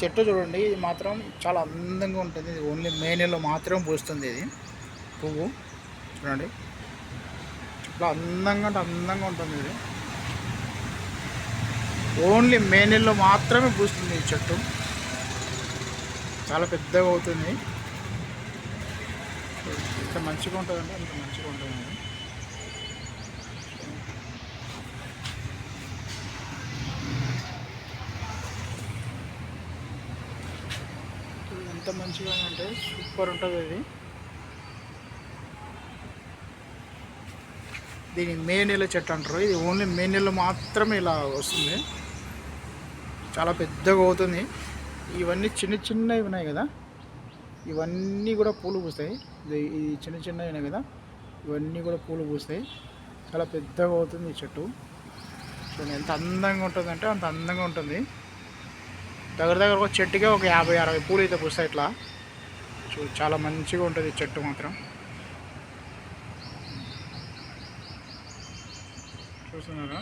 చెట్టు చూడండి ఇది మాత్రం చాలా అందంగా ఉంటుంది. ఇది ఓన్లీ మే నెలలో మాత్రం పూస్తుంది ఇది. పువ్వు చూడండి. చాలా అందంగా అంటే అందంగా ఉంటుంది ఇది. ఓన్లీ మే నెలలో మాత్రమే పూస్తుంది ఈ చెట్టు. చాలా పెద్దగా అవుతుంది. ఇంత మంచిగా ఉంటుందంటే అంత మంచిగా ఉంటుంది ఇది. ఇది ఎంత మంచిగా అంటే సూపర్ ఉంటుంది ఇది దీని మే నెల చెట్టు అంటారు. ఇది ఓన్లీ మే నెలలో మాత్రమే ఇలా వస్తుంది. చాలా పెద్దగా అవుతుంది. ఇవన్నీ చిన్న చిన్నవి ఉన్నాయి కదా. ఇవన్నీ కూడా పూలు పూస్తాయి. ఇది చిన్న చిన్నవి ఉన్నాయి కదా. ఇవన్నీ కూడా పూలు పూస్తాయి. చాలా పెద్దగా అవుతుంది ఈ చెట్టు. చూడండి ఎంత అందంగా ఉంటుందంటే అంత అందంగా ఉంటుంది. దగ్గర దగ్గర ఒక చెట్టుకే ఒక యాభై అరవై పూలు అయితే పూస్తాయి ఇట్లా. చూ చాలా మంచిగా ఉంటుంది చెట్టు మాత్రం. చూస్తున్నారా?